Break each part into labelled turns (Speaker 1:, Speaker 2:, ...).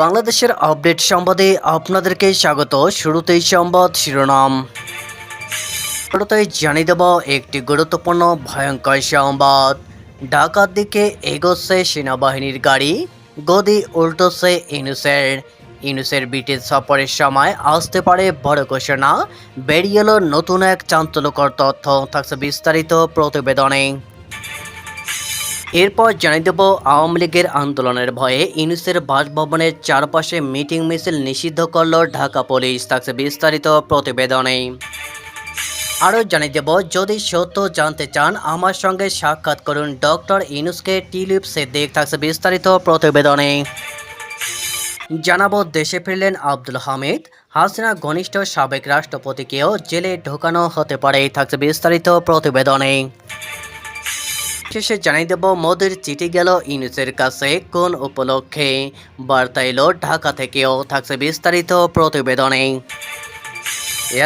Speaker 1: বাংলাদেশের আপডেট সংবাদে আপনাদেরকে স্বাগত। শুরুতেই সংবাদ শিরোনাম। শুরুতেই জানিয়ে দেব একটি গুরুত্বপূর্ণ ভয়ঙ্কর সংবাদ। ঢাকার দিকে এগোচ্ছে সেনাবাহিনীর গাড়ি, গদি উল্টোছে ইনুসের ইনুসের ব্রিটিশ সফরের সময় আসতে পারে বড় ঘোষণা, বেরিয়ে এলো নতুন এক চাঞ্চল্যকর তথ্য। থাকছে বিস্তারিত প্রতিবেদনে। এরপর জানিয়ে দেব আওয়ামী লীগের আন্দোলনের ভয়ে ইউনুসের বাসভবনের চারপাশে মিটিং মিছিল নিষিদ্ধ করল ঢাকা পুলিশ, থাকছে বিস্তারিত প্রতিবেদনে। আরও জানিয়ে দেব, যদি সত্য জানতে চান, আমার সঙ্গে সাক্ষাৎ করুন ডক্টর ইনুসকে টিলিপ সিদ্দিক, থাকছে বিস্তারিত প্রতিবেদনে। জানাব, দেশে ফিরলেন আব্দুল হামিদ, হাসিনা ঘনিষ্ঠ সাবেক রাষ্ট্রপতিকেও জেলে ঢোকানো হতে পারে, থাকছে বিস্তারিত প্রতিবেদনে। শেষে জানিয়ে দেব, মোদির চিঠি গেল ইউনুসের কাছে কোন উপলক্ষে? বার্তা এলো ঢাকা থেকেও থাকছে বিস্তারিত প্রতিবেদনে।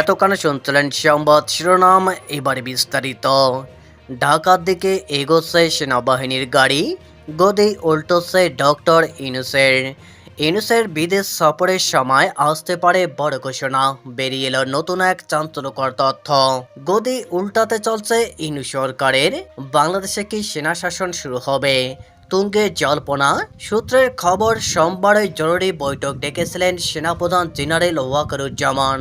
Speaker 1: এতক্ষণ শুনছিলেন সংবাদ শিরোনাম, এবারে বিস্তারিত। ঢাকার দিকে এগোচ্ছে সেনাবাহিনীর গাড়ি, গদি উল্টোচ্ছে ডক্টর ইনুসের ইনুসের বিদেশ সফরের সময় আসতে পারে বড় ঘোষণা। বেরিয়ে এলো নতুন এক চাঞ্চল্যকর তথ্য। গদি উল্টাতে চলছে ইনু সরকারের। বাংলাদেশে কি সেনা শাসন শুরু হবে? তুঙ্গে জল্পনা। সূত্রের খবর, সোমবারে জরুরি বৈঠক ডেকেছিলেন সেনাপ্রধান জেনারেল ওয়াকারুজ্জামান।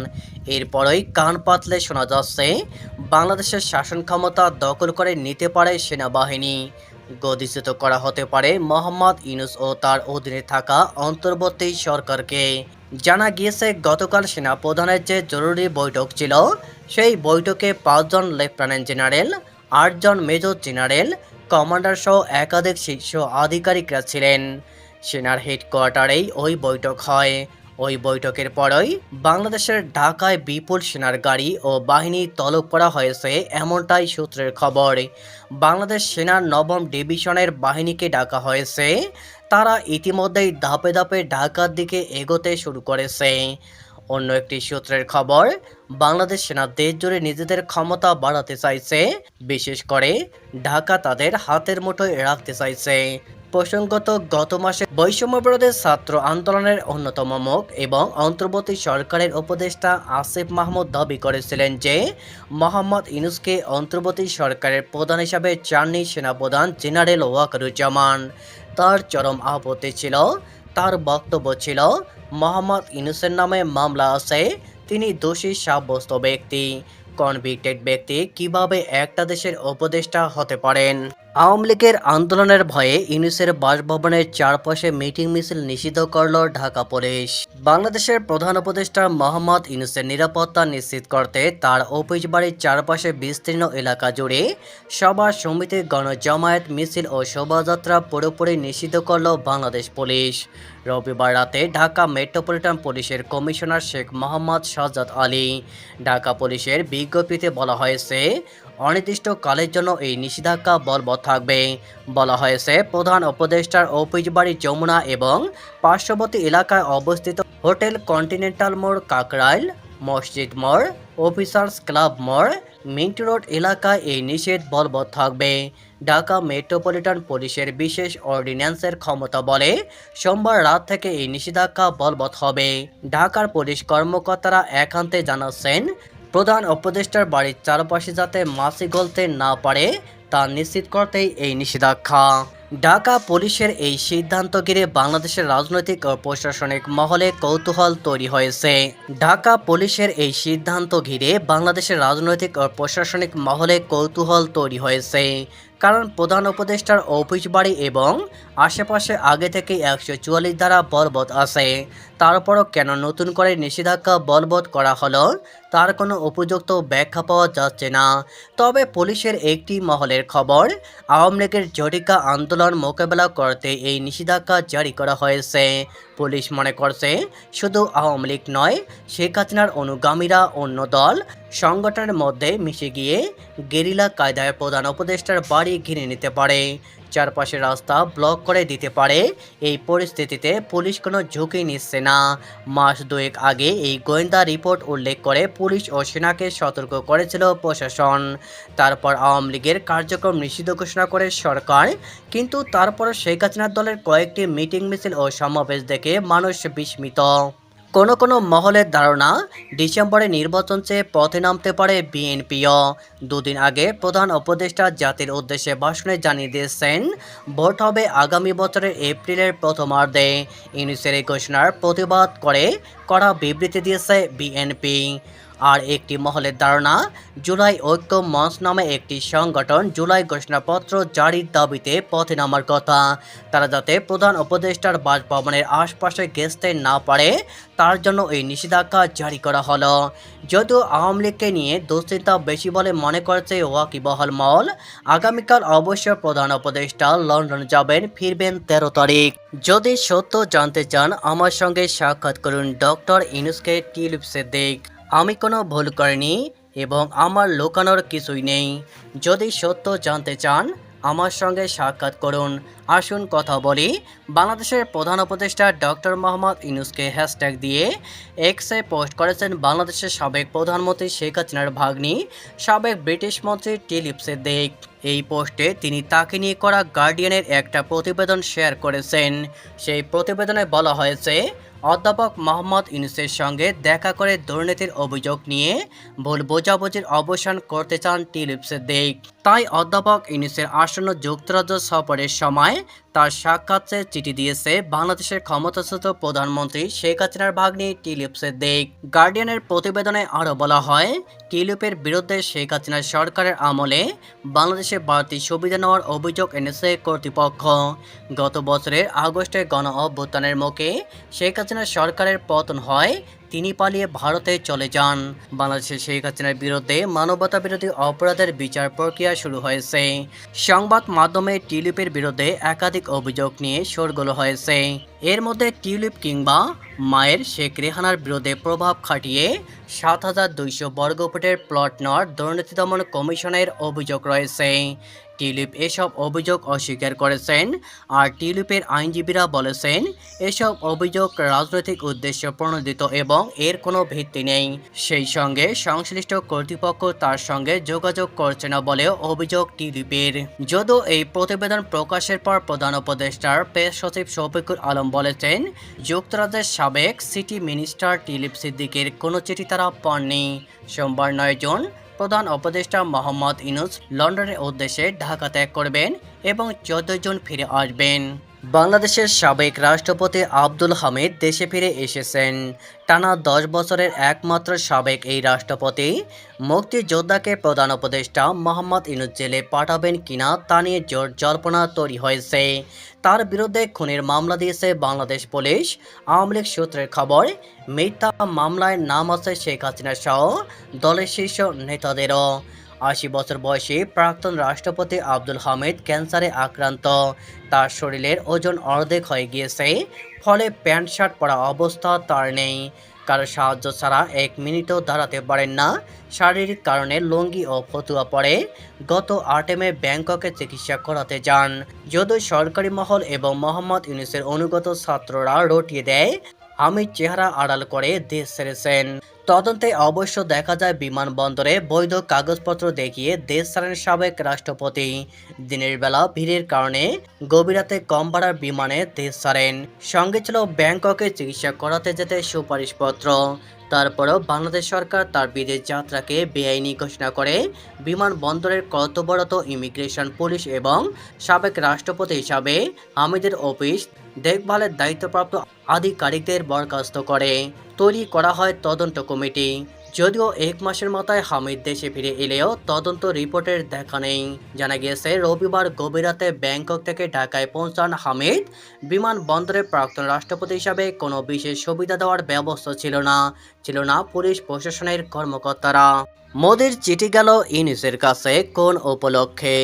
Speaker 1: এরপরই কান পাতলে শোনা যাচ্ছে, বাংলাদেশের শাসন ক্ষমতা দখল করে নিতে পারে সেনাবাহিনী। গদিচ্যুত করা হতে পারে মোহাম্মদ ইউনুস ও তার অধীনে থাকা অন্তর্বর্তী সরকারকে। জানা গিয়েছে, গতকাল সেনা প্রধানের যে জরুরি বৈঠক ছিল, সেই বৈঠকে পাঁচজন লেফটেন্যান্ট জেনারেল, আটজন মেজর জেনারেল, কমান্ডার সহ একাধিক শীর্ষ আধিকারিকরা ছিলেন। সেনার হেডকোয়ার্টারেই ওই বৈঠক হয়। ওই বৈঠকের পরই বাংলাদেশের ঢাকায় বিপুল সেনার গাড়ি ও বাহিনী তলব করা হয়েছে এমনটাই সূত্রের খবর। বাংলাদেশ সেনার নবম ডিভিশনের বাহিনীকে ডাকা হয়েছে। তারা ইতিমধ্যেই ধাপে ধাপে ঢাকার দিকে এগোতে শুরু করেছে। অন্য একটি সূত্রের খবর, বাংলাদেশ সেনা দেশ জুড়ে নিজেদের ক্ষমতা বাড়াতে চাইছে, বিশেষ করে ঢাকা তাদের হাতের মুঠোয় রাখতে চাইছে। প্রসঙ্গত, গত মাসে বৈষম্য বিরোধী ছাত্র আন্দোলনের অন্যতম মুখ এবং অন্তর্বর্তী সরকারের উপদেষ্টা আসিফ মাহমুদ দাবি করেছিলেন যে, মোহাম্মদ ইনুসকে অন্তর্বর্তী সরকারের প্রধান হিসাবে চাননি সেনাপ্রধান জেনারেল ওয়াকারুজ্জামান। তার চরম আপত্তি ছিল, তার বক্তব্য ছিল, মোহাম্মদ ইনুসের নামে মামলা আছে, তিনি দোষী সাব্যস্ত ব্যক্তি। কনভিক্টেড ব্যক্তি কীভাবে একটা দেশের উপদেষ্টা হতে পারেন? আওয়ামী লীগের আন্দোলনের ভয়ে ইউনুসের বাসভবনের চারপাশে মিটিং মিছিল নিষিদ্ধ করল ঢাকা পুলিশ। বাংলাদেশের প্রধান উপদেষ্টা মোহাম্মদ ইউনুসের নিরাপত্তা নিশ্চিত করতে তার অফিস বাড়ির চারপাশে বিস্তীর্ণ এলাকা জুড়ে সভা, সমিতি, গণজমায়েত, মিছিল ও শোভাযাত্রা পুরোপুরি নিষিদ্ধ করল বাংলাদেশ পুলিশ। রবিবার রাতে ঢাকা মেট্রোপলিটন পুলিশের কমিশনার শেখ মোহাম্মদ সাজ্জাদ আলী। ঢাকা পুলিশের বিজ্ঞপ্তিতে বলা হয়েছে অনির্দিষ্টকালের জন্য এই নিষেধাজ্ঞা বলবৎ থাকবে। বলা হয়েছে, প্রধান উপদেষ্টার অফিস বাড়ি যমুনা এবং পার্শ্ববর্তী এলাকায় অবস্থিত হোটেল কন্টিনেন্টাল মোড়, কাকরাইল, মসজিদ মোড়, অফিসার্স ক্লাব মোড়, মিন্ট রোড এলাকায় এই নিষেধ বলবৎ থাকবে। ঢাকা মেট্রোপলিটন পুলিশের বিশেষ অর্ডিন্যান্সের ক্ষমতা বলে সোমবার রাত থেকে এই নিষেধাজ্ঞা বলবৎ হবে। ঢাকার পুলিশ কর্মকর্তারা একান্তে জানাচ্ছেন প্রধান উপদেষ্টার বাড়ির চারপাশে যাতে মাছি গলতে না পারে, তা নিশ্চিত করতেই এই নিষেধাজ্ঞা। ঢাকা পুলিশের এই সিদ্ধান্ত ঘিরে বাংলাদেশের রাজনৈতিক ও প্রশাসনিক মহলে কৌতূহল তৈরি হয়েছে। ঢাকা পুলিশের এই সিদ্ধান্ত ঘিরে বাংলাদেশের রাজনৈতিক ও প্রশাসনিক মহলে কৌতূহল তৈরি হয়েছে। কারণ প্রধান উপদেষ্টার অফিস বাড়ি এবং আশেপাশে আগে থেকে একশো চুয়াল্লিশ দ্বারা বলবৎ আছে। তারপরও কেন নতুন করে নিষেধাজ্ঞা বলবৎ করা হলো, তার কোনো উপযুক্ত ব্যাখ্যা পাওয়া যাচ্ছে না। তবে পুলিশের একটি মহলের খবর, আওয়ামী লীগের জটিকা আন্দোলন মোকাবেলা করতে এই নিষেধাজ্ঞা জারি করা হয়েছে। পুলিশ মনে করছে শুধু আওয়ামী লীগ নয়, শেখ হাসিনার অনুগামীরা অন্য দল, সংগঠনের মধ্যে মিশে গিয়ে গেরিলা কায়দায় প্রধান উপদেষ্টার বাড়ি ঘিরে নিতে পারে। চারপাশের রাস্তা ব্লক করে দিতে পারে। এই পরিস্থিতিতে পুলিশ কোনো ঝুঁকি নিচ্ছে না। মাস দুয়েক আগে এই গোয়েন্দা রিপোর্ট উল্লেখ করে পুলিশ ও সেনাকে সতর্ক করেছিল প্রশাসন। তারপর আওয়ামী লীগের কার্যক্রম নিষিদ্ধ ঘোষণা করে সরকার। কিন্তু তারপর শেখ হাসিনার দলের কয়েকটি মিটিং মিছিল ও সমাবেশ দেখে মানুষ বিস্মিত। কোনো কোনো মহলের ধারণা ডিসেম্বরে নির্বাচন চেয়ে পথে নামতে পারে বিএনপিও। দুদিন আগে প্রধান উপদেষ্টা জাতির উদ্দেশ্যে ভাষণে জানিয়ে দিয়েছেন, ভোট হবে আগামী বছরের এপ্রিলের প্রথমার্ধে। ইউনিসের ঘোষণার প্রতিবাদ করে করা বিবৃতি দিয়েছে বিএনপি। আর একটি মহলের ধারণা, জুলাই ঐক্য মঞ্চ নামে একটি সংগঠন জুলাই ঘোষণাপত্র জারির দাবিতে পথে নামার কথা। তারা যাতে প্রধান উপদেষ্টার বাসভবনের আশপাশে গেছতে না পারে, তার জন্য এই নিষেধাজ্ঞা জারি করা হলো। যদিও আওয়ামী লীগকে নিয়ে দুশ্চিন্তা বেশি বলে মনে করছে ওয়াকিবহল মল আগামীকাল অবশ্য প্রধান উপদেষ্টা লন্ডন যাবেন, ফিরবেন তেরো তারিখ। যদি সত্য জানতে চান, আমার সঙ্গে সাক্ষাৎ করুন ডক্টর ইনুসকে টিলিপ সিদ্দিক আমি কোনো ভুল করিনি এবং আমার লুকানোর কিছুই নেই। যদি সত্য জানতে চান, আমার সঙ্গে সাক্ষাৎ করুন। আসুন কথা বলি। বাংলাদেশের প্রধান উপদেষ্টা ডক্টর মোহাম্মদ ইনুসকে হ্যাশট্যাগ দিয়ে এক্সে পোস্ট করেছেন বাংলাদেশের সাবেক প্রধানমন্ত্রী শেখ হাসিনার ভাগ্নি, সাবেক ব্রিটিশ মন্ত্রী টিলিপ সিদ্দিক। এই পোস্টে তিনি তাকে নিয়ে করা গার্ডিয়ানের একটা প্রতিবেদন শেয়ার করেছেন। সেই প্রতিবেদনে বলা হয়েছে অধ্যাপক মোহাম্মদ ইউনুসের সঙ্গে দেখা করে দুর্নীতির অভিযোগ নিয়ে ভুল বোঝাবুঝির অবসান করতে চান টিলিপসের দিক তাই অধ্যাপক ইউনুসের আসন্ন যুক্তরাজ্য সফরের সময় তার সাক্ষাৎে চিঠি দিয়েছে বাংলাদেশের ক্ষমতাচ্যুত প্রধানমন্ত্রী শেখ হাসিনার ভাগ্নি টিলিপ সিদ্দিক গার্ডিয়ানের প্রতিবেদনে আরও বলা হয়, টিলিপের বিরুদ্ধে শেখ হাসিনার সরকারের আমলে বাংলাদেশে বাড়তি সুবিধা নেওয়ার অভিযোগ এনেছে কর্তৃপক্ষ। গত বছরের আগস্টে গণ অভ্যুত্থানের মুখে শেখ হাসিনার সরকারের পতন হয় তিনি পালিয়ে ভারতে চলে যান। বাংলাদেশের শেখ হাসিনার বিরুদ্ধে মানবতা বিরোধী অপরাধের বিচার প্রক্রিয়া শুরু হয়েছে। সংবাদ মাধ্যমে টিউলিপের বিরুদ্ধে একাধিক অভিযোগ নিয়ে শোরগোল হয়েছে। এর মধ্যে টিউলিপ কিংবা মায়ের শেখ রেহানার বিরুদ্ধে প্রভাব খাটিয়ে সাত হাজার দুইশো বর্গফুটের প্লট নেওয়ার দুর্নীতি দমন কমিশনের অভিযোগ রয়েছে। টিউলিপ এসব অভিযোগ অস্বীকার করেছেন। আর টিউলিপের আইনজীবীরা বলেছেন, এসব অভিযোগ রাজনৈতিক উদ্দেশ্য প্রণোদিত এবং এর কোনো ভিত্তি নেই। সেই সঙ্গে সংশ্লিষ্ট কর্তৃপক্ষ তার সঙ্গে যোগাযোগ করছে না বলেও অভিযোগ টিউলিপের। যদিও এই প্রতিবেদন প্রকাশের পর প্রধান উপদেষ্টার প্রেস সচিব শফিকুল আলম বলেছেন, যুক্তরাজ্যের সাবেক সিটি মিনিস্টার টিলিপ সিদ্দিকের কোনো চিঠি তারা পাননি। সোমবার নয় জুন প্রধান উপদেষ্টা মোহাম্মদ ইনুস লন্ডনের উদ্দেশ্যে ঢাকা ত্যাগ করবেন এবং চোদ্দ জুন ফিরে আসবেন। বাংলাদেশের সাবেক রাষ্ট্রপতি আব্দুল হামিদ দেশে ফিরে এসেছেন। টানা দশ বছরের একমাত্র সাবেক এই রাষ্ট্রপতি, মুক্তিযোদ্ধাকে প্রধান উপদেষ্টা মোহাম্মদ ইনুস জেলে পাঠাবেন কিনা তা নিয়ে জোর জল্পনা তৈরি হয়েছে। তার বিরুদ্ধে খুনের মামলা দিয়েছে বাংলাদেশ পুলিশ। আওয়ামী লীগ সূত্রের খবর, মিথ্যা মামলায় নাম আছে শেখ হাসিনা সহ দলের শীর্ষ নেতাদেরও। আশি বছর বয়সী প্রাক্তন রাষ্ট্রপতি আব্দুল হামিদ ক্যান্সারে আক্রান্ত। তার শরীরের ওজন অর্ধেক হয়ে গিয়েছে, ফলে প্যান্ট শার্ট পরা অবস্থা তার নেই। কারও সাহায্য ছাড়া এক মিনিটও দাঁড়াতে পারেন না। শারীরিক কারণে লুঙ্গি ও ফতুয়া পরে গত আটে মে ব্যাংককে চিকিৎসা করাতে যান। যদিও সরকারি মহল এবং মোহাম্মদ ইউনিসের অনুগত ছাত্ররা রটিয়ে দেয় হামিদ চেহারা আড়াল করে দেশ ছেড়েছেন। তদন্তে অবশ্য দেখা যায় বিমানবন্দরে বৈধ কাগজপত্র দেখিয়ে দেশ ছাড়েন সাবেক রাষ্ট্রপতি। দিনের বেলা ভিড়ের কারণে গভীরাতে কম ভাড়ার বিমানে দেশ ছাড়েন। সঙ্গে ছিল ব্যাংককে চিকিৎসা করাতে যেতে সুপারিশপত্র। তারপরেও বাংলাদেশ সরকার তার বিদেশ যাত্রাকে বেআইনি ঘোষণা করে। বিমানবন্দরের কর্তব্যরত ইমিগ্রেশন পুলিশ এবং সাবেক রাষ্ট্রপতি হিসাবে হামিদের অফিস দেখভালের দায়িত্বপ্রাপ্ত আধিকারিকদের বরখাস্ত করে। তৈরি করা হয় তদন্ত কমিটি। যদিও এক মাসের মাথায় হামিদ দেশে ফিরে এলেও তদন্ত রিপোর্টের দেখা নেই। জানা গিয়েছে, রবিবার গভীর রাতে ব্যাংকক থেকে ঢাকায় পৌঁছান হামিদ। বিমানবন্দরে প্রাক্তন রাষ্ট্রপতি হিসাবে কোনো বিশেষ সুবিধা দেওয়ার ব্যবস্থা ছিল না ছিল না পুলিশ প্রশাসনের কর্মকর্তারা। মোদির চিঠি গেল ইউনিসের কাছে কোন উপলক্ষে?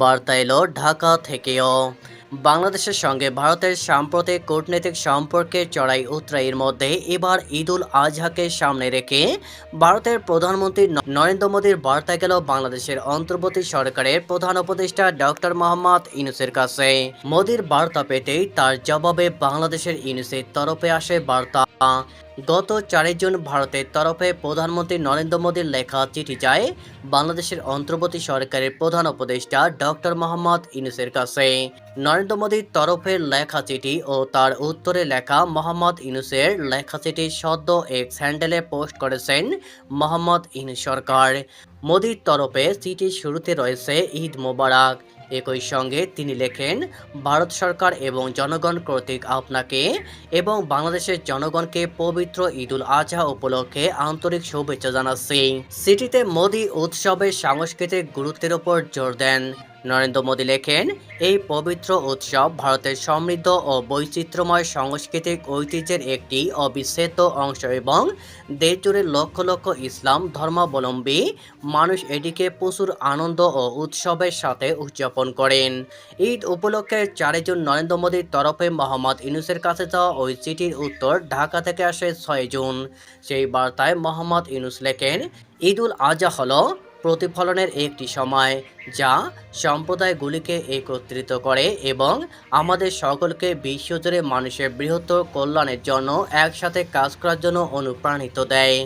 Speaker 1: বার্তা এলো ঢাকা থেকেও। বাংলাদেশের সঙ্গে ভারতের সাম্প্রতিক কূটনৈতিক সম্পর্কের চড়াই উত্রাইয়ের মধ্যে এবার ঈদুল আজহাকে সামনে রেখে ভারতের প্রধানমন্ত্রী নরেন্দ্র মোদীর বার্তা গেল বাংলাদেশের অন্তর্বর্তী সরকারের প্রধান উপদেষ্টা ডক্টর মোহাম্মদ ইনুসের কাছে। মোদীর বার্তা পেতেই তার জবাবে বাংলাদেশের ইউনুসের তরফে আসে বার্তা। গত চারই জুন ভারতের তরফে প্রধানমন্ত্রী নরেন্দ্র মোদীর লেখা চিঠি যায় বাংলাদেশের অন্তর্বর্তী সরকারের প্রধান উপদেষ্টা ডক্টর মোহাম্মদ ইউনুসের কাছে। নরেন্দ্র মোদীর তরফে লেখা চিঠি ও তার উত্তরে লেখা মোহাম্মদ ইউনুসের লেখা চিঠি সদ্য এক্স হ্যান্ডেলে পোস্ট করেছেন মোহাম্মদ ইউনুস সরকার। মোদীর তরফে চিঠির শুরুতে রয়েছে ঈদ মোবারক। একই সঙ্গে তিনি লেখেন, ভারত সরকার এবং জনগণ কর্তৃক আপনাকে এবং বাংলাদেশের জনগণকে পবিত্র ঈদুল আজহা উপলক্ষে আন্তরিক শুভেচ্ছা জানাচ্ছি। সিটিতে মোদি উৎসবের সাংস্কৃতিক গুরুত্বের উপর জোর দেন। নরেন্দ্র মোদী লেখেন, এই পবিত্র উৎসব ভারতের সমৃদ্ধ ও বৈচিত্র্যময় সাংস্কৃতিক ঐতিহ্যের একটি অবিচ্ছেদ্য অংশ এবং দেশজুড়ে লক্ষ লক্ষ ইসলাম ধর্মাবলম্বী মানুষ এটিকে প্রচুর আনন্দ ও উৎসবের সাথে উদযাপন করেন। ঈদ উপলক্ষে চারই জুন নরেন্দ্র মোদীর তরফে মোহাম্মদ ইউনুসের কাছে যাওয়া ওই চিঠির উত্তর ঢাকা থেকে আসে ছয় জুন। সেই বার্তায় মোহাম্মদ ইউনুস লেখেন, ঈদুল আজহা হলো প্রতিফলনের একটি সময় যা সম্প্রদায়গুলিকে একত্রিত করে এবং আমাদের সকলকে বিশ্বজুড়ে মানুষের বৃহত্তর কল্যাণের জন্য একসাথে কাজ করার জন্য অনুপ্রাণিত দেয়।